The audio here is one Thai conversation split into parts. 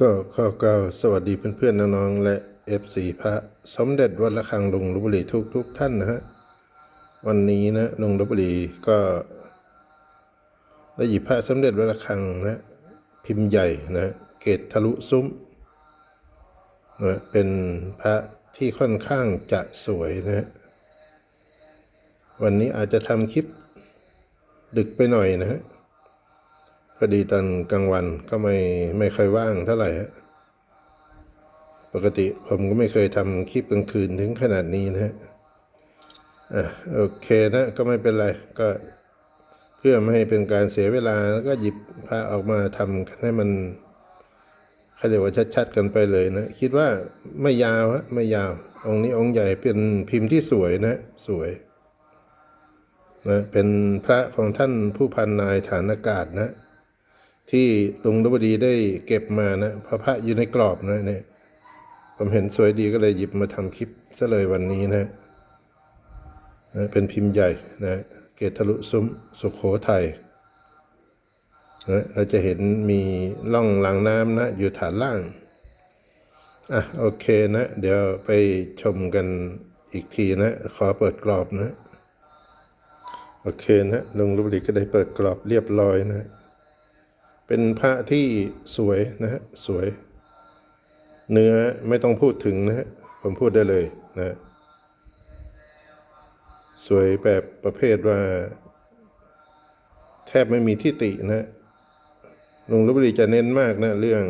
ก็ข้อกล่าสวัสดีเพื่อนๆน้องๆและ FC พระสมเด็จวัดระฆังลงลบุรีทุกทุกๆท่านนะฮะ วันนี้นะลงลบุรีก็ได้หยิบพระสมเด็จวัดระฆังนะพิมพ์ใหญ่นะเกตทะลุซุ้มนะเป็นพระที่ค่อนข้างจะสวยนะฮะวันนี้อาจจะทำคลิปดึกไปหน่อยนะฮะ พอดีตอนกลางวันก็ไม่ไม่ค่อยว่างเท่าไหร่ฮะปกติผมก็ไม่เคยทำคลิปกลางคืนถึงขนาดนี้นะฮะอะโอเคนะก็ไม่เป็นไรก็เพื่อไม่ให้เป็นการเสียเวลาแล้วก็หยิบพาออกมาทำกันให้มันเขาเรียกว่าชัดๆกันไปเลยนะ คิดว่าไม่ยาวฮะไม่ยาว องค์นี้องค์ใหญ่เป็นพิมพ์ที่สวยนะ สวยนะเป็นพระของท่านผู้พันนายฐานอากาศนะ ที่ลุงรบดีได้เก็บมานะพระพระอยู่ในกรอบนะเนี่ยผมเห็นสวยดีก็เลยหยิบมาทำคลิปซะเลยวันนี้นะนะเป็นพิมพ์ใหญ่นะเกตทะลุซุ้มสุขโขทัยนะเราจะเห็นมีร่องหลังน้ำนะอยู่ฐานล่างอะโอเคนะ เดี๋ยวไปชมกันอีกทีนะ ขอเปิดกรอบนะ โอเคนะลุงรุบดีก็ได้เปิดกรอบเรียบร้อยนะ เป็นพระที่สวยนะฮะสวย เนื้อไม่ต้องพูดถึงนะฮะผมพูดได้เลยนะสวยแบบประเภทว่า แทบไม่มีที่ตินะหลุงรุบดีจะเน้นมากนะเรื่อง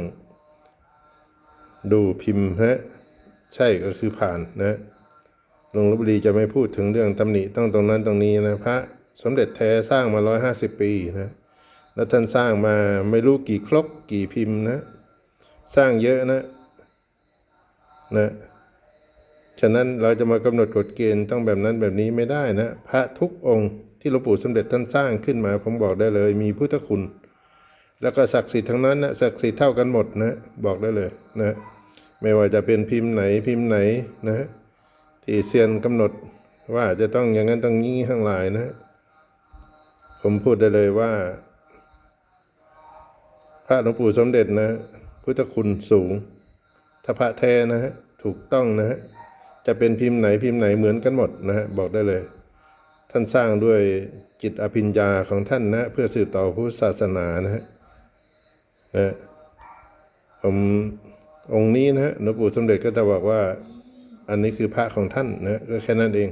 ดูพิมพ์ฮะใช่ก็คือผ่านนะหลุงรุบดีจะไม่พูดถึงเรื่องตำหนิต้องตรงนั้นตรงนี้นะพระสมเด็จแท้สร้างมาร้อยห้าสิบปีนะ แล้วท่านสร้างมาไม่รู้กี่ครกกี่พิมพ์นะ สร้างเยอะนะนะฉะนั้นเราจะมากำหนดกฎเกณฑ์ต้องแบบนั้นแบบนี้ไม่ได้นะ พระทุกองค์ที่หลวงปู่สมเด็จท่านสร้างขึ้นมา ผมบอกได้เลย มีพุทธคุณ แล้วก็ศักดิ์สิทธิ์ทั้งนั้นนะศักดิ์สิทธิ์เท่ากันหมดนะ บอกได้เลยนะ ไม่ว่าจะเป็นพิมพ์ไหนพิมพ์ไหนนะที่เซียนกำหนดว่าจะต้องอย่างนั้นต้องงี้ทั้งหลายนะ ผมพูดได้เลยว่า ระหลวงปู่สมเด็จนะ พุทธคุณสูงถ้าพระแท้นะฮะถูกต้องนะฮะจะเป็นพิมพ์ไหนพิมพ์ไหนเหมือนกันหมดนะฮะบอกได้เลย ท่านสร้างด้วยจิตอภิญญาของท่านนะเพื่อสืบต่อพุทธศาสนานะฮะนะผมองค์นี้นะฮะหลวงปู่สมเด็จก็จะบอกว่า อันนี้คือพระของท่านนะก็แค่นั้นเอง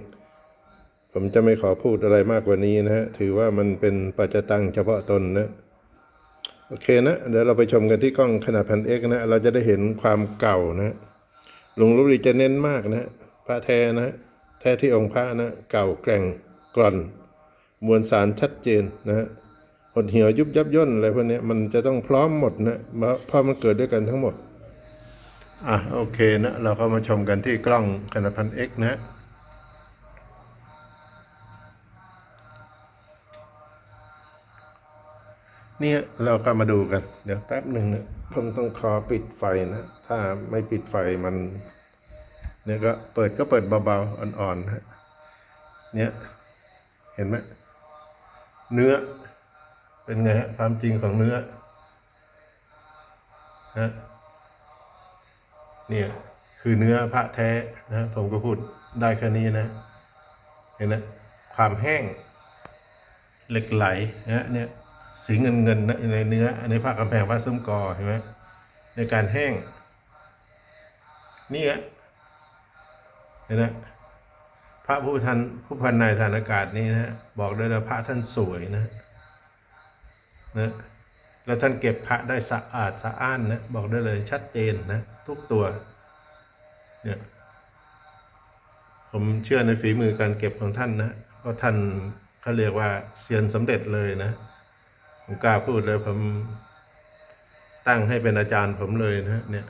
ผมจะไม่ขอพูดอะไรมากกว่านี้นะฮะถือว่ามันเป็นปัจจตังเฉพาะตนนะ โอเคนะ เดี๋ยวเราไปชมกันที่กล้องขนาดพันเอ็กนะ เราจะได้เห็นความเก่านะหลวงรูปดีจะเน้นมากนะพระแท้นะ แท้ที่องค์พระนะ เก่าแกร่งกร่อน มวลสารชัดเจนนะหดเหี่ยวยุบยับย่นอะไรพวกนี้มันจะต้องพร้อมหมดนะเพราะมันเกิดด้วยกันทั้งหมด อะโอเคนะ เราก็มาชมกันที่กล้องขนาดพันเอ็กนะ นี่ยเราก็มาดูกัน เดี๋ยวแป๊บหนึ่งนะผมต้องขอปิดไฟนะ ถ้าไม่ปิดไฟมัน เนี่ยก็เปิดก็เปิดเบาๆ อ่อนๆนะฮะเนี่ยเห็นไหมเนื้อ เป็นไงฮะความจริงของเนื้อฮะเนี่ยคือเนื้อพระแท้นะผมก็พูดได้แค่นี้นะ เห็นไหมความแห้งเหล็กไหลนะเนี่ย สีเงินเงินในเนื้อในภากำแพงวัดซุ้มกอเห็นไหมในการแห้ง นี่ฮะเห็นไหมพระผู้ทันผู้พันนายฐานอากาศนี้นะบอกได้เลยพระท่านสวยนะนะแล้วท่านเก็บพระได้สะอาดสะอ้านนะบอกได้เลยชัดเจนนะทุกตัวเนี่ยผมเชื่อในฝีมือการเก็บของท่านนะเพราะท่านเขาเรียกว่าเซียนสำเร็จเลยนะ ผมกล้าพูดเลยผมตั้งให้เป็นอาจารย์ผมเลยนะเนี่ย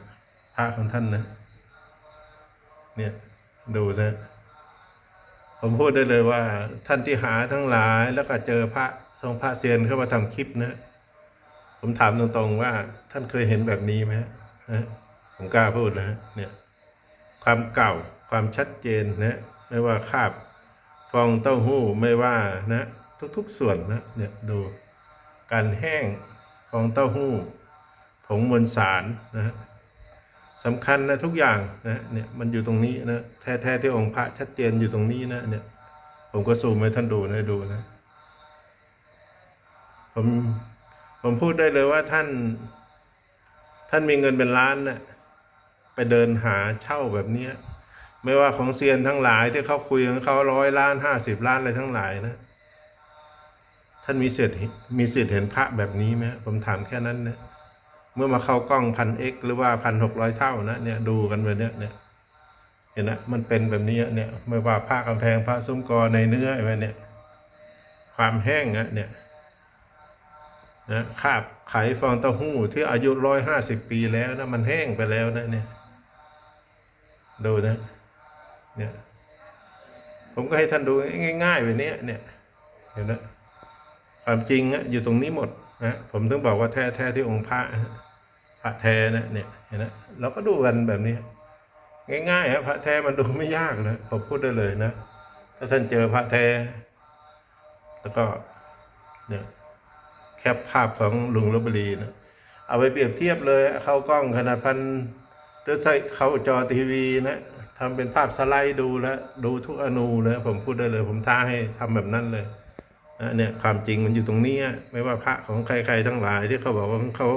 พระของท่านนะ เนี่ยดูนะผมพูดได้เลยว่า ท่านที่หาทั้งหลายแล้วก็เจอพระทรงพระเซียนเข้ามาทำคลิปนะผมถามตรงๆว่า ท่านเคยเห็นแบบนี้ไหมฮะผมกล้าพูดนะ เนี่ย ความเก่าความชัดเจนนะไม่ว่าคาบฟองเต้าหู้ไม่ว่านะ ทุก ๆ ส่วนนะเนี่ยดู การแห้งฟองเต้าหู้พงมวลสารนะฮะสำคัญนะทุกอย่างนะเนี่ยมันอยู่ตรงนี้นะแท้แท้ที่องค์พระชัดเจนอยู่ตรงนี้นะเนี่ยผมก็ซูมให้ท่านดูนะดูนะผมผมพูดได้เลยว่าท่าน ท่านมีเงินเป็นล้านนะ่ะไปเดินหาเช่าแบบเนี้ยไม่ว่าของเซียนทั้งหลายที่เขาคุยของเขาร้อยล้านห้าสิบล้านอะไรทั้งหลายนะานมีสิทธิ์มีสิทธิ์เห็นพระแบบนี้ไหมผมถามแค่นั้นนะเมื่อมาเข้ากล้องพันเอ็กหรือว่าพันหกร้อยเท่านะเนี่ยดูกันไปเนี่ยเนี่ยเห็นนะมันเป็นแบบนี้อะเนี่ยไม่ว่าผ้ากำแพงพระซุ้มกอในเนื้ออะไรเนี่ย ความแห้งอะเนี่ยนะคาบไขฟองเต้าหู้ที่อายุร้อยห้าสิบปีแล้วนะมันแห้งไปแล้วนะเนี่ยดูนะเนี่ยผมก็ให้ท่านดูง่ายๆแบบนี้เนี่ยเห็นนะ ความจริงอะอยู่ตรงนี้หมดนะผมถึงบอกว่าแท้แท้ที่องค์พระพระแท้นะเนี่ยเห็นนะเราก็ดูกันแบบนี้ ง่ายๆครับพระแท้มันดูไม่ยากนะผมพูดได้เลยนะถ้าท่านเจอพระแท้ แล้วก็เนี่ยแคปภาพของลุงลบบุรีนะเอาไปเปรียบเทียบเลยเข้ากล้องขนาดพันหรือใส่เข้าจอทีวีนะทำเป็นภาพสไลด์ดูแล้ว ดูทุกอนูเลยผมพูดได้เลย ผมท้าให้ทำแบบนั้นเลย เนี่ยความจริงมันอยู่ตรงนี้ไม่ว่าพระของใครๆทั้งหลายที่เขาบอกว่าเขา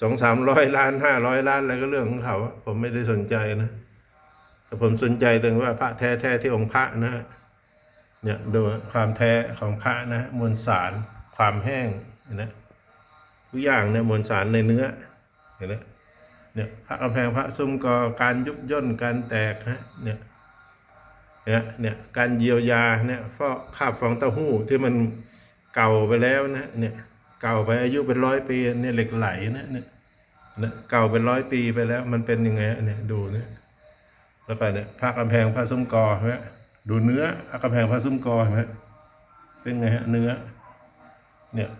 สองสามร้อยล้านห้าร้อยล้านอะไรก็เรื่องของเขาผมไม่ได้สนใจนะแต่ผมสนใจตรงว่าพระแท้แท้ที่องค์พระนะเนี่ยดูความแท้ของพระนะมวลสารความแห้งเห็นไหมทุกอย่างเนี่ยมวลสารในเนื้อเห็นไหมเนี่ยพระกำแพงพระซุ้มกอการยุบย่นการแตกฮะเนี่ย เนี่ยเนี่ยการเยียวยาเนี่ยฟอกคาบฟองเต้าหู้ที่มันเก่าไปแล้วนะเนี่ยเก่าไปอายุเป็นร้อยปีเนี่ยเหล็กไหลนะเนี่ยเก่าเป็นร้อยปีไปแล้ว มันเป็นยังไงเนี่ยดูเนี่ยแล้วก็เนี่ยพระกำแพงพระซุ้มกอเห็นไหมดูเนื้อพระกำแพงพระซุ้มกอเห็นไหมเป็นไงฮะเนื้อ เนี่ย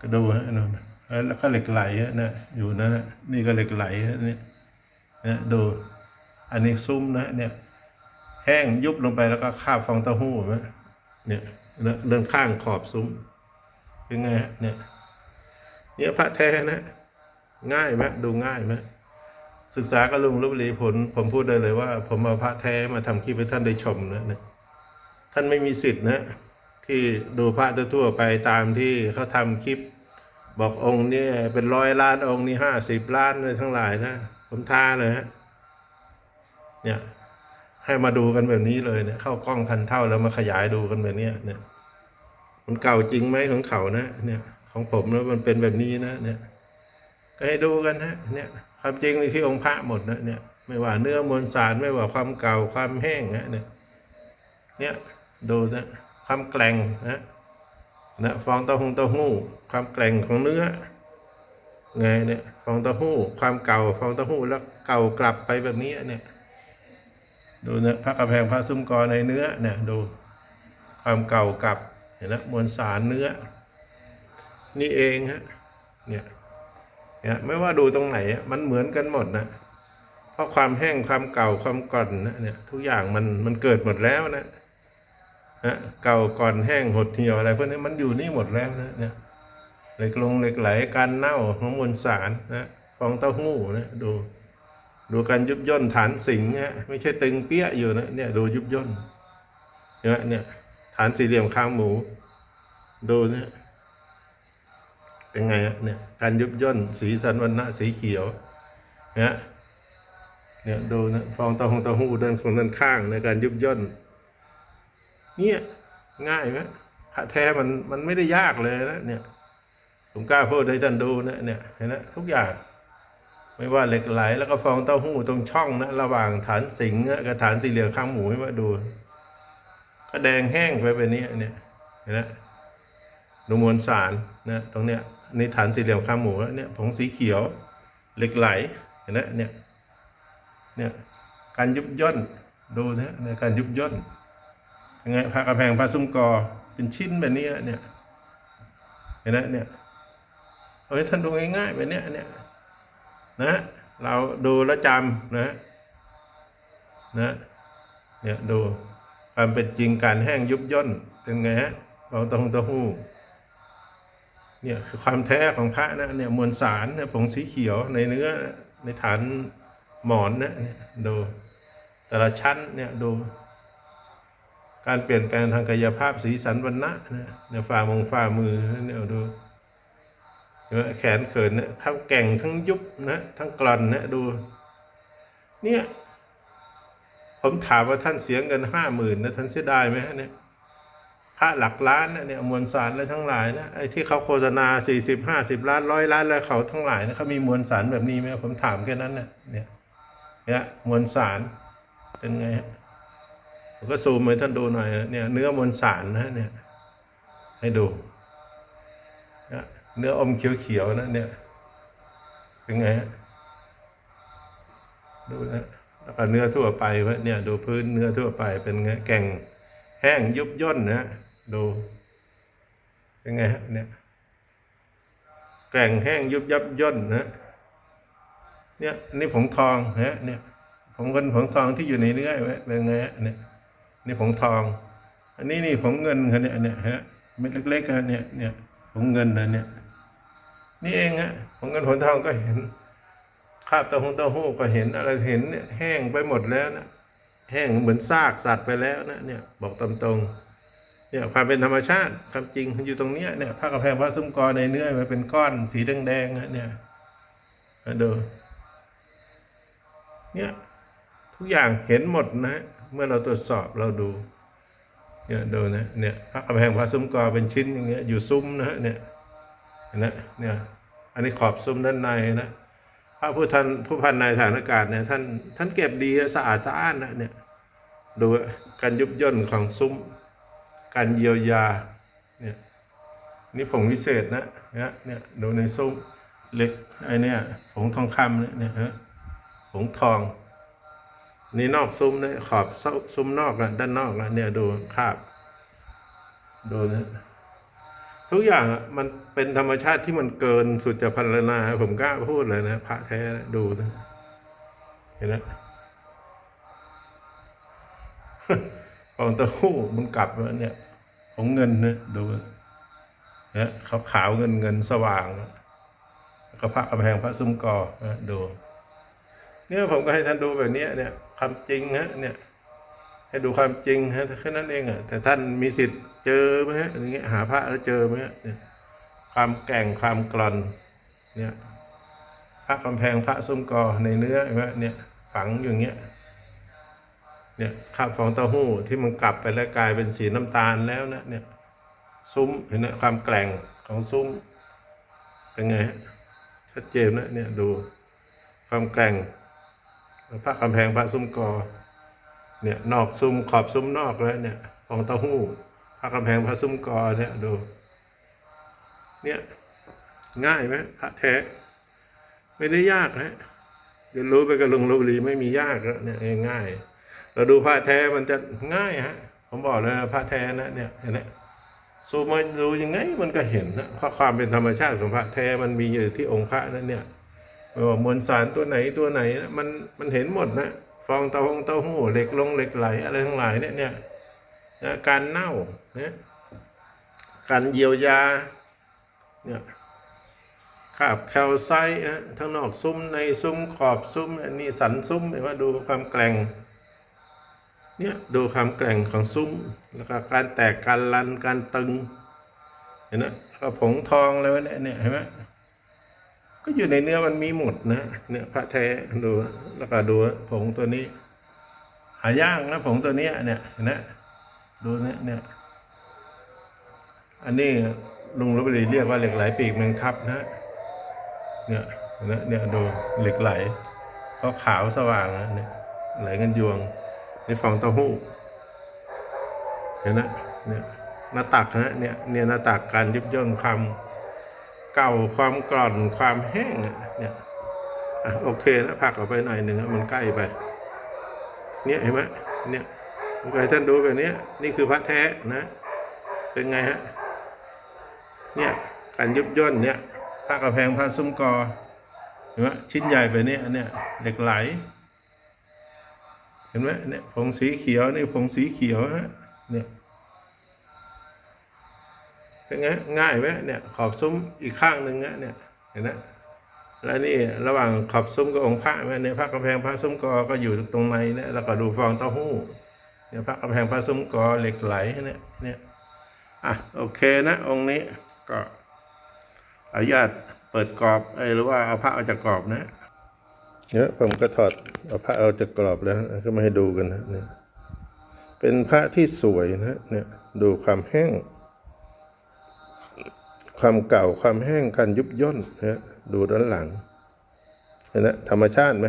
ก็ดูฮะนู่นแล้วก็เหล็กไหลฮะนะอยู่นั่นนะนี่ก็เหล็กไหลฮะนี่นะดู อันนี้ซุ้มนะเนี่ย แห้งยุบลงไปแล้วก็คาบฟองเต้าหู้เนไหมเนี่ยเรื่องข้างขอบซุ้มเป็นไงฮะเนี่ยเนี่ยพระแท้นะ ง่ายไหมดูง่ายไหมศึกษากับลุงลบบุรีผล ผมพูดได้เลยว่า ผมเอาพระแท้มาทำคลิปให้ท่านได้ชมนะเนี่ยท่านไม่มีสิทธิ์นะ ที่ดูพระทั่วไปตามที่เขาทำคลิป บอกองค์เนี่ยเป็นร้อยล้านองค์นี่ห้าสิบล้านเลยทั้งหลายนะ ผมท้าเลยฮะเนี่ย ให้มาดูกันแบบนี้เลยเนี่ยเข้ากล้องพันเท่าแล้วมาขยายดูกันแบบนี้เนี่ย มันเก่าจริงไหมของเขานะ เนี่ย ของผมแล้วมันเป็นแบบนี้นะเนี่ยก็ให้ดูกันนะเนี่ยความจริงในที่องค์พระหมดนะเนี่ย ไม่ว่าเนื้อมวลสารไม่ว่าความเก่าความแห้งนะเนี่ยเนี่ยดูนะความแกร่งนะนะฟองเต้าหู้เต้าหู้ ความแกร่งของเนื้อไงเนี่ยฟองเต้าหู้ ความเก่าฟองเต้าหู้แล้วเก่ากลับไปแบบนี้เนี่ย ดูนะพระกระแพงพระซุ้มกอในเนื้อเนี่ยดูความเก่ากับเห็นนะมมวลสารเนื้อ นี่เองฮะเนี่ยเนี่ยไม่ว่าดูตรงไหนอะมันเหมือนกันหมดนะเพราะความแห้งความเก่าความก่อนนะเนี่ยทุกอย่างมันมันเกิดหมดแล้วนะนะเก่าก่อนแห้งหดเหี่ยวอะไรพวกนี้มันอยู่นี่หมดแล้วนะเนี่ยเหล็กลงเหล็กไหลการเน่าของมวลสารนะฟองเต้าหู้นะดู ดูการยุบย่นฐานสิงห์ฮะไม่ใช่ตึงเปี้ยอยู่นะเนี่ยดูยุบย่นเนี่ยเนี่ยฐานสี่เหลี่ยมข้างหมู ดูเนี่ยเป็นไงฮะเนี่ยการยุบย่นสีสันวันณะสีเขียวเนี่ยเนี่ยดูนะฟองต้าหงต้าหูด้านของด้านข้างในการยุบย่นเนี่ยง่ายไหมพระแท้มันมันไม่ได้ยากเลยนะเนี่ยผมกล้าพูดให้ท่านดูนะเนี่ยเห็นไหมทุกอย่าง ไม่ว่าเหล็กไหลแล้วก็ฟองเต้าหู้ตรงช่องนะระหว่างฐานสิงกับฐานสี่เหลี่ยมข้างหมูให้มาดู ก็แดงแห้งไปแบบนี้เนี่ยเห็นไหมดูมวลสารนะตรงเนี้ยในฐานสี่เหลี่ยมข้างหมูแล้วเนี่ยผงสีเขียวเหล็กไหลเห็นไหมเนี่ยเนี่ยการยุบย่นดูนะในการยุบย่นยังไงพระกระแพงพระซุ้มกอเป็นชิ้นแบบนี้เนี่ยเห็นไหมเนี่ยเอาให้ท่านดูง่ายๆแบบเนี้ยเนี่ย นะเราดูแลวจำนะนะเนี่ยดูความเป็นจริงการแห้งยุบย่นเป็นไงฮะฟองเต้าหู้เต้าหู้เนี่ยคือความแท้ของพระนะเนี่ยมวลสารเนี่ยผงสีเขียวในเนื้อในฐานหมอนนะเนี่ยดูแต่ละชั้นเนี่ยดู การเปลี่ยนแปลงทางกายภาพสีสันวรรณนะเนี่ยฝ่ามงฝ่ามือเนี่ยดู แขนเขินเนี่ยทั้งแก่งทั้งยุบนะทั้งกลันนะดู เนี่ยผมถามว่าท่านเสียเงินห้าหมื่นนะท่านเสียดายไหมฮะเนี่ยพระหลักล้านนะเนี่ยมวลสารอะไรทั้งหลายนะไอ้ที่เขาโฆษณาสี่สิบห้าสิบล้านร้อยล้านแล้วเขาทั้งหลายนะเขามีมวลสารแบบนี้ไหมผมถามแค่นั้นนะเนี่ยเนี่ยมวลสารเป็นไงฮะผมก็ซูมให้ท่านดูหน่อยเนี่ยเนื้อมวลสารนะเนี่ยให้ดู เนื้ออมเขียวๆนะเนี่ยเป็นไงฮะดูนะแล้วก็เนื้อทั่วไปวะเนี่ย ดูพื้นเนื้อทั่วไปเป็นไงแก่งแห้งยุบย่นนะดูเป็นไงฮะเนี่ยแก่งแห้งยุบยับย่นนะเนี่ยนี่ผงทองฮะเนี่ยผงเงินผงทองที่อยู่ในเนื้อไว้เป็นไงฮะเนี่ยนี่ผงทอง อันนี้นี่ผงเงินครับเนี่ยเนี่ยฮะเม็ดเล็กๆฮะเนี่ยเนี่ยผงเงินนะเนี่ย นี่เองฮะผงเงินผงทองก็เห็นคาบต้าหู้เต้าหู้ก็เห็นอะไรเห็นเนี่ยแห้งไปหมดแล้วนะแห้งเหมือนซากสัตว์ไปแล้วนะเนี่ยบอกตามตรงเนี่ยความเป็นธรรมชาติความจริงอยู่ตรงเนี้ยเนี่ยผ้ากระแพงพระซุ้มกอในเนื้อมันเป็นก้อนสีแดงๆนะเนี่ยดูเนี่ยทุกอย่างเห็นหมดนะเมื่อเราตรวจสอบเราดูเนี่ยดูนะเนี่ยพระกระแพงพระซุ้มกอเป็นชิ้นอย่างเงี้ยอยู่ซุ้มนะฮะเนี่ย นะเนี่ยอันนี้ขอบซุ้มด้านในนะพระผู้ท่านผู้พันนายฐานอากาศเนี่ยท่านท่านเก็บดีสะอาดสะอ้านนะเนี่ยดูการยุบย่นของซุ้ม การเยียวยาเนี่ยนี่ผงวิเศษนะเนี่ยเนี่ยดูในซุ้มเหล็กไอเนี่ยผงทองคำเนี่ยเนี่ยฮะผงทองนี่นอกซุ้มนี่ยขอบซุ้มนอกนะด้านนอกนะเนี่ยดูคาบดูนะ ทุกอย่างอะมันเป็นธรรมชาติที่มันเกินสุดจะพันลนา ผมกล้าพูดเลยนะพระแท้นะดูนะ เห็นไหมฟองเต้าหู้มันกลับมาเนี่ย ของเงินนะดูเนี่ยขาวขาวๆเงินเงินสว่างแล้วก็พระกำแพงพระซุ้มกอนะดู เนี่ยผมก็ให้ท่านดูแบบนี้เนี่ยความจริงฮะเนี่ย ให้ดูความจริงฮะแค่นั้นเองอะแต่ท่านมีสิทธิ์ เจอไหมฮะอย่างเงี้ยหาพระแล้วเจอไหมฮะเนี่ยความแก่งความกร่อนเนี่ยพระกำแพงพระซุ้มกอในเนื้อเห็นไหมเนี่ยฝังอยู่างเงี้ยเนี่ยคราบฟองเต้าหู้ที่มันกลับไปแล้วกลายเป็นสีน้ำตาลแล้วนะเนี่ยซุ้มเห็นไหมความแกร่งของซุ้มเป็นไงฮะชัดเจนนะเนี่ยดูความแกร่งพระกำแพงพระซุ้มกอเนี่ยนอกซุ้มขอบซุ้มนอกแล้วเนี่ยฟองเต้าหู้ พระกำแพงพระซุ้มกอเนี่ยดู เนี่ยง่ายไหมพระแท้ ไม่ได้ยากนะเรียนรู้ไปกับลุงลบุรีไม่มียากแล้วเนี่ยง่าย เราดูพระแท้มันจะง่ายฮะ ผมบอกเลยพระแท้นะเนี่ยเห็นไหมซูมมาดูยังไงมันก็เห็นนะเพราะความเป็นธรรมชาติของพระแท้มันมีอยู่ที่องค์พระนั่นเนี่ยไม่ว่ามวลสารตัวไหนตัวไหนนะมันมันเห็นหมดนะฟองเต้าหงเต้าหู้เหล็กลงเหล็กไหลอะไรทั้งหลายเนี่ยเนี่ย นะการเน่าการเยียวยาเนี่ยคาบแคลไซต์นะทั้งนอกซุ้มในซุ้มขอบซุ้มอันนี้สันซุ้มเห็นว่าดูความแกร่งเนี่ยดูความแกร่งของซุ้มแล้วก็การแตกการลันการตึงเห็นไหมก็ผงทองอะไรวะเนี่ยเห็นไหมก็อยู่ในเนื้อมันมีหมดนะเนี่ยพระแท้ดูแล้วก็ดูผงตัวนี้ หายากนะผงตัวนี้เนี่ยเห็นไหม ดูเนี่ยเนี่ย อันนี้ลุงรบดีเรียกว่าเหล็กไหลปีกแมงทับนะ เนี่ยเห็นไหมเนี่ยดูเหล็กไหล ก็ขาวสว่างนะเนี่ย ไหลกันยวงในฟองเต้าหู้ เห็นนะเนี่ยหน้าตักนะเนี่ยเนี่ยหน้าตักการยิบย่นความเก่าความกร่อนความแห้งเนี่ยอะโอเคนะพักออกไปหน่อยหนึ่งมันใกล้ไป เนี่ยเห็นไหมเนี่ย ผมให้ท่านดูแบบเนี้ยนี่คือพระแท้นะ เป็นไงฮะ เนี่ยการยุบย่นเนี่ยพระกระแพงพระซุ้มกอเห็นไหมชิ้นใหญ่ไปเนี่ยเนี่ยเหล็กไหล เห็นไหมเนี่ยผงสีเขียวนี่ผงสีเขียวฮะเนี่ยเป็นไงง่ายไหมเนี่ยขอบซุ้มอีกข้างหนึ่งนะเนี่ยเห็นไหมแล้วนี่ระหว่างขอบซุ้มกับองค์พระแม่ในยพระกำแพงพระซุ้มกอก็อยู่ตรงในเนี่ยแล้วก็ดูฟองเต้าหู้ เนี่ยพระกำแพงพระซุ้มกอเหล็กไหลเนี่ยเนี่ยอะโอเคนะ องค์นี้ก็อนุญาตเปิดกรอบเอ้หรือว่าเอาพระออกจากกรอบนะเนี่ยผมก็ถอดเอาพระเอาจากกรอบแล้วก็มาให้ดูกันนะเนี่ยเป็นพระที่สวยนะเนี่ยดูความแห้ง ความเก่าความแห้งการยุบย่นนะดูด้านหลังเห็นไหมธรรมชาติไหม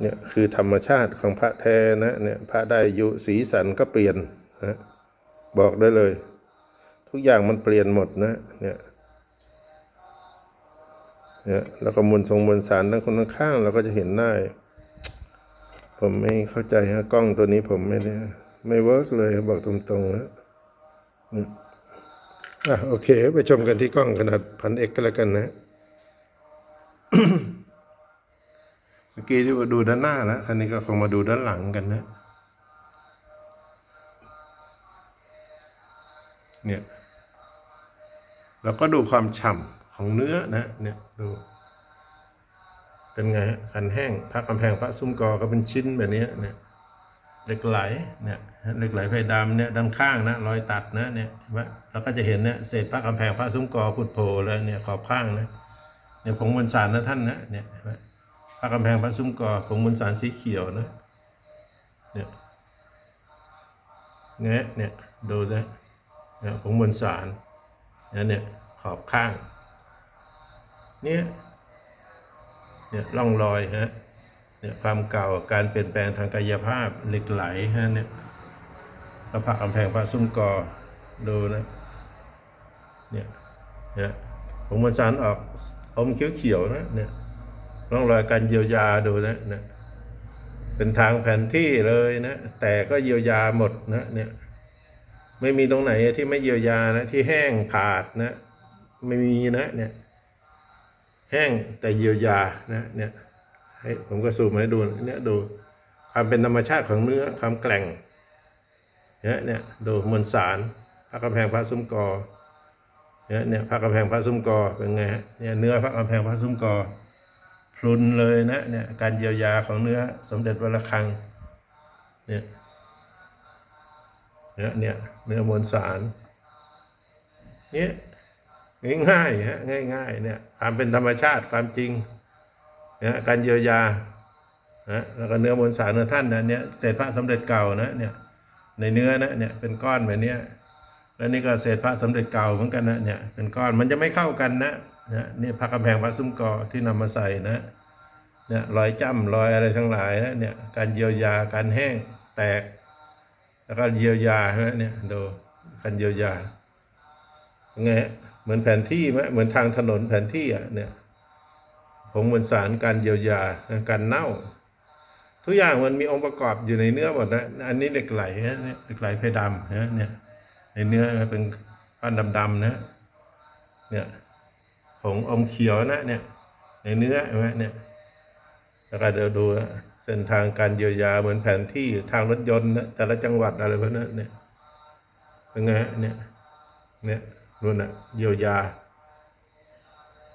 เนี่ยคือธรรมชาติของพระแท้นะเนี่ยพระได้อายุสีสันก็เปลี่ยนนะบอกได้เลย ทุกอย่างมันเปลี่ยนหมดนะเนี่ยเนี่ยแล้วก็มวลทรงมวลสารทั้งคนข้างเราก็จะเห็นได้ ผมไม่เข้าใจฮะกล้องตัวนี้ผมไม่ได้ไม่เวิร์กเลยบอกตรงๆนะอะโอเค ไปชมกันที่กล้องขนาดพันเอกก็แล้วกันนะ มื่อกี้ที่ว่าดูด้านหน้าแล้วคันนี้ก็คงมาดูด้านหลังกันนะ เนี่ยเราก็ดูความฉ่ำของเนื้อนะ เนี่ยดู เป็นไงฮะคันแห้งพระกำแพงพระซุ้มกอก็เป็นชิ้นแบบนี้เนี่ยเหล็กไหลเนี่ยเหล็กไหลไฟดำเนี่ยด้านข้างนะรอยตัดนะเนี่ยเห็นไหมเราก็จะเห็นเนี่ยเศษพระกำแพงพระซุ้มกอพุทโผล่เลยเนี่ยขอบข้างนะเนี่ยผงมวลสารนะท่านนะเนี่ย พระกำแพงพระซุ้มกอผงมวลสารสีเขียวนะเนี่ยเงี้ยเนี่ยดูนะเนี่ยผงมวลสารเนี่ยเนี่ยขอบข้างเนี่ยเนี่ยร่องรอยฮะเนี่ยความเก่าการเปลี่ยนแปลงทางกายภาพเหล็กไหลฮะเนี่ยพระพักตร์กำแพงพระซุ้มกอดูนะเนี่ยเนี่ยผมมันสารออกอมเขียวๆนะเนี่ย ร่องรอยการเยียวยาดูนะเนี่ยเป็นทางแผนที่เลยนะ แต่ก็เยียวยาหมดนะเนี่ยไม่มีตรงไหนที่ไม่เยียวยานะ ที่แห้งผาดนะ ไม่มีนะ เนี่ย แห้งแต่เยียวยานะเนี่ยให้ผมก็สูมให้ดูเนี่ยดูความเป็นธรรมชาติของเนื้อความแกร่งเนี่ยเนี่ยดูมวลสารพระกำแพงพระซุ้มกอเนี่ยเนี่ยพระกำแพงพระซุ้มกอเป็นไงฮะเนี่ยเนื้อพระกำแพงพระซุ้มกอ พรุนเลยนะเนี่ยการเยียวยาของเนื้อสมเด็จวระฆังเนี่ยเนี่ยเนี่ยเนื้อมวลสารเนี่ยง่ายๆฮะง่ายๆเนี่ยความเป็นธรรมชาติความจริงเนี่ยการเยียวยานะแล้วก็เนื้อมวลสารเนื้อท่านนะเนี่ยเศษพระสมเด็จเก่านะเนี่ยในเนื้อนะเนี่ยเป็นก้อนแบบเนี้ยแล้วนี่ก็เศษพระสมเด็จเก่าเหมือนกันนะเนี่ยเป็นก้อนมันจะไม่เข้ากันนะ นะนี่พระกำแพงพระซุ้มกอที่นำมาใส่นะเนี่ยรอยจ้ำรอยอะไรทั้งหลายนะเนี่ยการเยียวยาการแห้งแตก แล้วก็เยียวยาฮะเนี่ยดูการเยียวยาไงฮะเหมือนแผนที่ไหมเหมือนทางถนนแผนที่อะเนี่ยผมมวลสารการเยียวยาการเน่า ทุกอย่างมันมีองค์ประกอบอยู่ในเนื้อหมดนะอันนี้เหล็กไหลนะเนี่ยเหล็กไหลเพดำนะเนี่ยในเนื้อเป็นก้อนดำๆนะเนี่ย งอมเขียวนะเนี่ย ในเนื้อเห็นไหมเนี่ยแล้วก็เดี๋ยวดูเส้นทางการเยียวยาเหมือนแผนที่ทางรถยนต์นะแต่ละจังหวัดอะไรพวกนั้นเนี่ยเป็นไงเนี่ยเนี่ยนู่นน่ะเยียวยา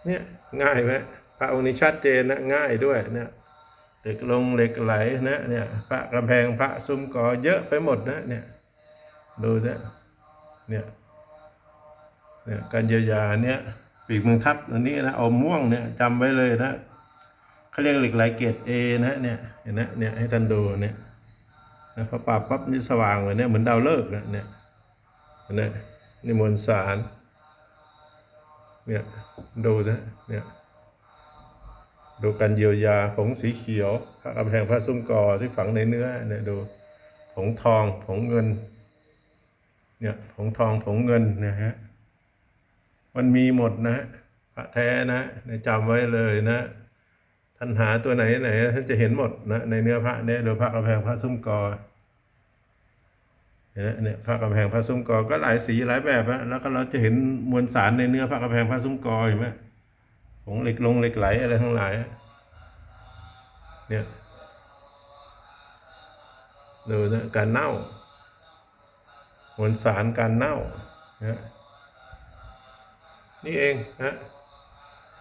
เนี่ยง่ายไหมพระองค์นี้ชัดเจนนะง่ายด้วยเนี่ยเหล็กลงเหล็กไหลนะเนี่ยพระกำแพงพระซุ้มกอเยอะไปหมดนะเนี่ยดูนะเนี่ยเนี่ยการเยียวยาเนี่ย ปีกเมืองทับอันนี้นะเอาม่วงเนี่ยจำไว้เลยนะเขาเรียกเหล็กไหลเกรดเอนะเนี่ยเห็นนะเนี่ยให้ท่านดูเนี่ยนะพอปรับปั๊บนี่สว่างเลยเนี่ยเหมือนดาวฤกษ์นะเนี่ยเห็นไหมนี่มวลสารเนี่ยดูนะเนี่ยดูการเยียวยาผงสีเขียวพระกำแพงพระซุ้มกอที่ฝังในเนื้อเนี่ยดูผงทองผงเงินเนี่ยผงทองผงเงินนะฮะ มันมีหมดนะพระแท้นะเนี่ยจำไว้เลยนะ ท่านหาตัวไหนไหนท่านจะเห็นหมดนะในเนื้อพระเนี่ยโดยพระกำแพงพระซุ้มกอเห็นไหมเนี่ยพระกำแพงพระซุ้มกอก็หลายสีหลายแบบนะแล้วก็เราจะเห็นมวลสารในเนื้อพระกำแพงพระซุ้มกอเห็นไหมผงเหล็กลงเหล็กไหลอะไรทั้งหลายเนี่ยดูนะการเน่ามวลสารการเน่าเนะ นี่เองนะ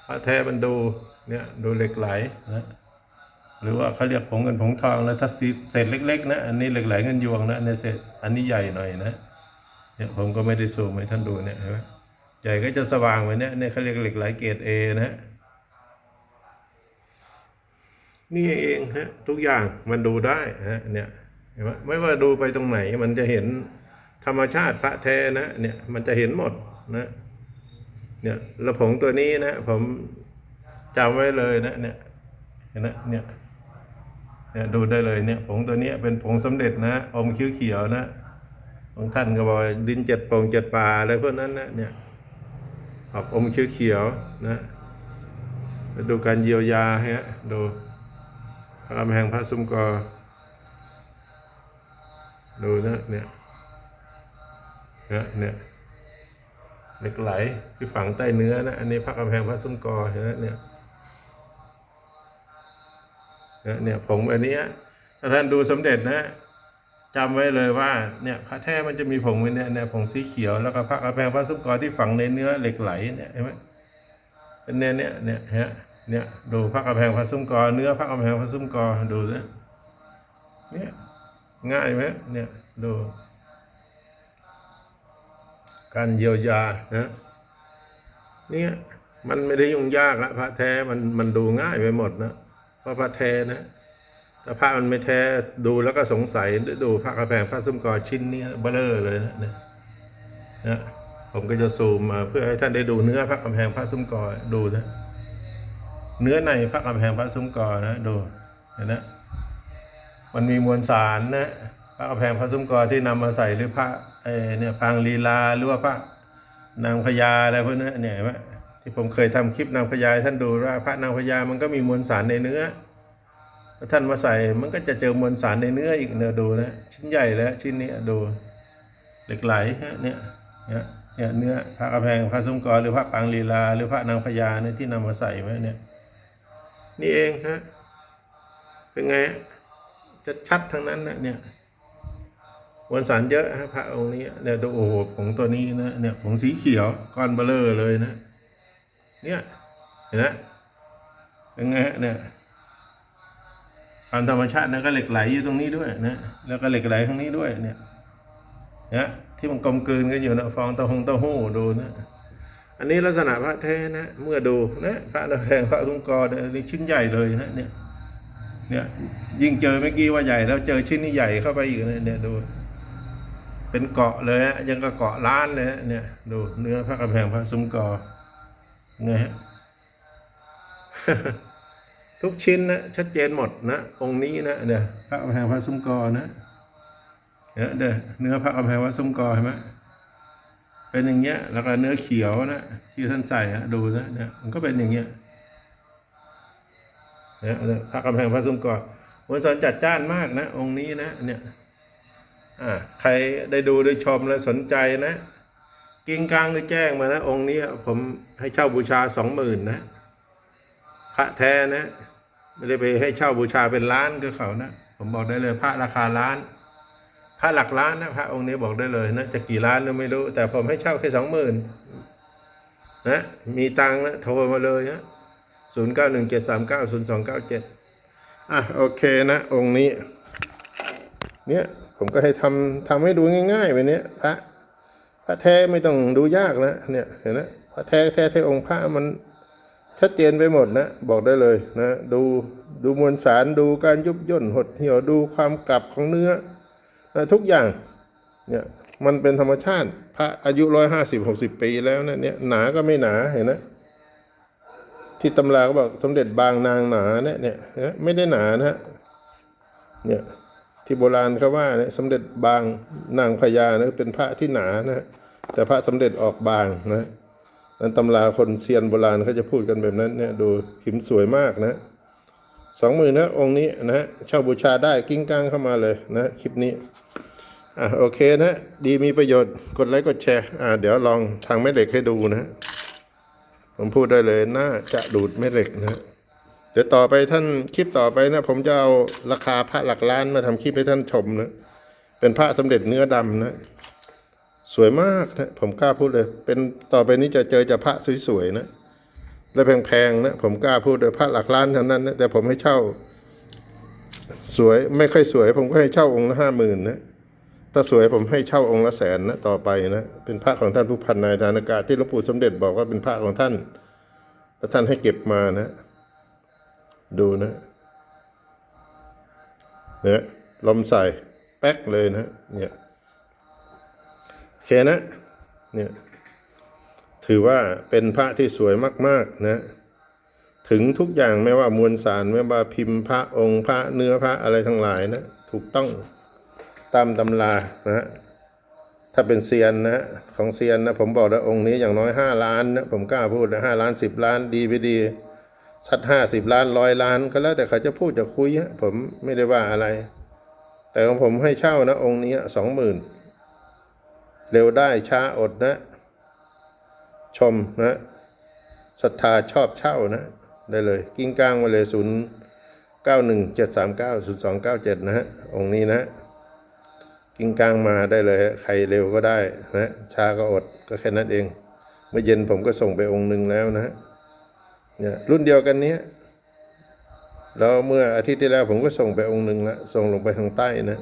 พระแท้มันดูเนี่ยดูเหล็กไหลนะหรือว่าเขาเรียกผงเงินผงทองแล้วถ้าสีเศษเล็กๆนะอันนี้เหล็กไหลเงินยวงนะในเศษอันนี้ใหญ่หน่อยนะเนี่ยผมก็ไม่ได้ซูมให้ท่านดูเนี่ยเห็นไหมใหญ่ก็จะสว่างไว้เนี่ยเนี่ยเขาเรียกเหล็กไหลเกรดเอนะนี่เองฮะทุกอย่างมันดูได้ฮะเนี่ยเห็นไหมไม่ว่าดูไปตรงไหนมันจะเห็นธรรมชาติพระแท้นะเนี่ยมันจะเห็นหมดนะ เนี่ยแล้วผงตัวนี้นะ ผมจำไว้เลยนะ เนี่ยเห็นไหมเนี่ยเนี่ยดูได้เลยเนี่ยผงตัวนี้เป็นผงสำเร็จนะอมเขียวๆนะบางท่านก็บอกดินเจ็ดโป่งเจ็ดป่าอะไรพวกนั้นนะเนี่ยออกอมเขียวๆนะดูการเยียวยาฮะดูพระกำแพงพระซุ้มกอดูนะเนี่ยเนี่ยเนี่ย เหล็กไหลที่ฝังใต้เนื้อนะ อันนี้พระกำแพงพระซุ้มกอเห็นไหมเนี่ยเนี่ยเนี่ยผงแบบนี้ถ้าท่านดูสมเด็จนะจำไว้เลยว่าเนี่ยพระแท้มันจะมีผงไว้เนี่ยเนี่ยผงสีเขียวแล้วก็พระกำแพงพระซุ้มกอที่ฝังในเนื้อเหล็กไหลเนี่ยเห็นไหมเป็นเนี่ยเนี่ยเนี่ยฮะเนี่ยดูพระกำแพงพระซุ้มกอ เนื้อพระกำแพงพระซุ้มกอดูนะเนี่ยง่ายไหมเนี่ยดู การเยียวยานะเนี่ยมันไม่ได้ยุ่งยากละพระแท้มันมันดูง่ายไปหมดนะเพราะพระแท้นะถ้าพระมันไม่แท้ดูแล้วก็สงสัยดูพระกำแพงพระซุ้มกอชิ้นนี้เบลอเลยนะเนี่ยนะผมก็จะซูมมาเพื่อให้ท่านได้ดูเนื้อพระกำแพงพระซุ้มกอดูนะเนื้อในพระกำแพงพระซุ้มกอนะดูเห็นนะมันมีมวลสารนะพระกำแพงพระซุ้มกอที่นำมาใส่หรือพระ เออเนี่ยปางลีลาหรือว่าพระนางพญาอะไรพวกนั้เนี่ยไหมที่ผมเคยทำคลิปนางพญาท่านดูว่าพระนางพญามันก็มีมวลสารในเนื้อท่านมาใส่มันก็จะเจอมวลสารในเนื้ออีกเนี่ยดูนะชิ้นใหญ่แล้วชิ้นนี้ดูเหล็กไหลฮะเนี่ยเนี่ยเนี่ยเนื้อพระกำแพงพระซุ้มกอหรือพระปางลีลา หรือพระนางพญาเนี่ยที่นำมาใส่ไว้เนี่ย นี่เองฮะเป็นไงจะชัดทั้งนั้นนะเนี่ย มวลสารเยอะฮะพระองค์นี้เนี่ยดูโอ้โหผงตัวนี้นะเนี่ยผงสีเขียวก้อนเบลอเลยนะ เนี่ยเห็นไหมเป็นไงเนี่ยความธรรมชาตินะก็เหล็กไหลอยู่ตรงนี้ด้วยนะแล้วก็เหล็กไหลข้างนี้ด้วยเนี่ยเนี่ยที่มันกลมกลืนกันอยู่นะฟองเต้าหงเต้าหู้ดูนะอันนี้ลักษณะพระแท้นะ เมื่อดูนะพระนแพงพระทุงกรเนี่ยอันนี่ชิ้นใหญ่เลยนะเนี่ยเนี่ยยิ่งเจอเมื่อกี้ว่าใหญ่แล้วเจอชิ้นนี้ใหญ่เข้าไปอีกเนี่ยดู เป็นเกาะเลยฮะยังก็เกาะล้านเลยฮะเนี่ยดูเนื้อพระกำแพงพระซุ้มกอไงฮะทุกชิ้นนะชัดเจนหมดนะองค์นี้นะเนี่ยพระกำแพงพระซุ้มกอนะเนี่ยเด้อเนื้อพระกำแพงพระซุ้มกอเห็นไหมเป็นอย่างเงี้ย แล้วก็เนื้อเขียวนะที่ท่านใส่อะดูนะเนี่ยมันก็เป็นอย่างเงี้ยเนี่ยพระกำแพงพระซุ้มกอมวลสารจัดจ้านมากนะ องค์นี้นะเนี่ย ใครได้ดูได้ชมแล้วสนใจนะ กิ่งกลางได้แจ้งมานะ องค์นี้ผมให้เช่าบูชาสองหมื่นนะพระแท้นะไม่ได้ไปให้เช่าบูชาเป็นล้านก็เขานะ ผมบอกได้เลยพระราคาล้าน พระหลักล้านนะพระองค์นี้บอกได้เลยนะจะกี่ล้านก็ไม่รู้ แต่ผมให้เช่าแค่สองหมื่นนะมีตังนะโทรมาเลยนะศูนย์เก้าหนึ่งเจ็ดสามเก้าศูนย์สองเก้าเจ็ดอะโอเคนะ องค์นี้ เนี่ย ผมก็ให้ทำทำให้ดูง่ายๆไปเนี้ยพระพระแท้ไม่ต้องดูยากนะเนี่ยเห็นไหมพระแท้แท้แท้องค์พระมันชัดเจนไปหมดนะบอกได้เลยนะดูดูมวลสารดูการยุบย่นหดเหี่ยวดูความกลับของเนื้อนะทุกอย่างเนี่ยมันเป็นธรรมชาติ พระอายุร้อยห้าสิบหกสิบปีแล้วนะเนี่ยหนาก็ไม่หนาเห็นนะที่ตำราก็บอกสมเด็จบางนางหนาเนี่ยเนี่ยไมไม่ได้หนานะฮะเนี่ย ที่โบราณเขาว่านี่ยสมเด็จบางนางพญานะเป็นพระที่หนานะแต่พระสมเด็จออกบางนะนั้นตำราคนเซียนโบราณเขาจะพูดกันแบบนั้นเนี่ยดูพิมสวยมากนะสองหมื่นนะองค์นี้นะฮะเช่าบูชาได้กิ้งก้างเข้ามาเลยนะคลิปนี้อะโอเคนะดีมีประโยชน์กดไลค์กดแชร์อ่าเดี๋ยวลองทางแม่เหล็กให้ดูนะ ผมพูดได้เลยน่าจะดูดแม่เหล็กนะ เดี๋ยวต่อไปท่านคลิปต่อไปนะผมจะเอาราคาพระหลักล้านมาทำคลิปให้ท่านชมนะเป็นพระสมเด็จเนื้อดำนะสวยมากนะผมกล้าพูดเลย เป็นต่อไปนี้จะเจอจะพระสวยๆนะและแพงๆนะผมกล้าพูดเลยพระหลักล้านเท่านั้นนะแต่ผมให้เช่า สวยไม่ค่อยสวย ผมก็ให้เช่าองค์ละห้าหมื่นนะถ้าสวยผมให้เช่าองค์ละแสนนะต่อไปนะเป็นพระของท่านผู้พันนายธานากาที่หลวงปู่สมเด็จบอกว่าเป็นพระของท่าน แล้วท่านให้เก็บมานะ ดูนะเนี่ยลมใส่แป๊กเลยนะเนี่ยโอเคนะเนี่ยถือว่าเป็นพระที่สวยมาก ๆ นะ ถึงทุกอย่างไม่ว่ามวลสารไม่ว่าพิมพ์พระองค์พระเนื้อพระอะไรทั้งหลายนะ ถูกต้องตามตำรานะฮะถ้าเป็นเซียนนะ ของเซียนนะ ผมบอกแล้วองค์นี้อย่างน้อยห้าล้านนะ ผมกล้าพูดนะห้าล้านสิบล้านดีไปดี สักห้าสิบล้านร้อยล้านก็แล้วแต่เขาจะพูดจะคุยฮะผมไม่ได้ว่าอะไร แต่ของผมให้เช่านะ องค์นี้สองหมื่นเร็วได้ช้าอดนะ ชมนะศรัทธาชอบเช่านะ ได้เลย กิ้งก้างมาเลยศูนย์เก้าหนึ่งเจ็ดสามเก้าศูนย์สองเก้าเจ็ดนะฮะองค์นี้นะ กิ้งก้างมาได้เลยฮะใครเร็วก็ได้นะช้าก็อดก็แค่นั้นเองเมื่อเย็นผมก็ส่งไปองค์หนึ่งแล้วนะฮะ เนี่ยรุ่นเดียวกันเนี้ยแล้วเมื่ออาทิตย์ที่แล้วผมก็ส่งไปองค์หนึ่งละส่งลงไปทางใต้นะ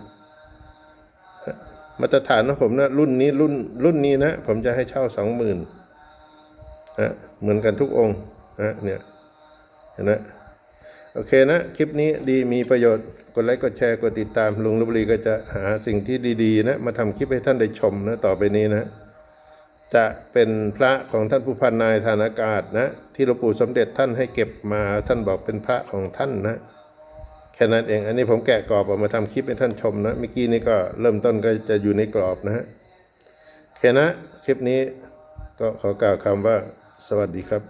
มาตรฐานของผมนะรุ่นนี้รุ่นรุ่นนี้นะ ผมจะให้เช่าสองหมื่นนะเหมือนกันทุกองค์นะเนี่ยเห็นไหมโอเคนะ คลิปนี้ดีมีประโยชน์ กดไลค์กดแชร์กดติดตามลุงลบบุรีก็จะหาสิ่งที่ดี ๆ นะ มาทำคลิปให้ท่านได้ชมนะ ต่อไปนี้นะ จะเป็นพระของท่านผู้พันนายฐานอากาศนะ ที่หลวงปู่สมเด็จท่านให้เก็บมาท่านบอกเป็นพระของท่านนะแค่นั้นเองอันนี้ผมแกะกรอบออกมาทำคลิปให้ท่านชมนะเมื่อกี้นี้ก็เริ่มต้นก็จะอยู่ในกรอบนะฮะแค่นะคลิปนี้ก็ขอกล่าวคำว่าสวัสดีครับ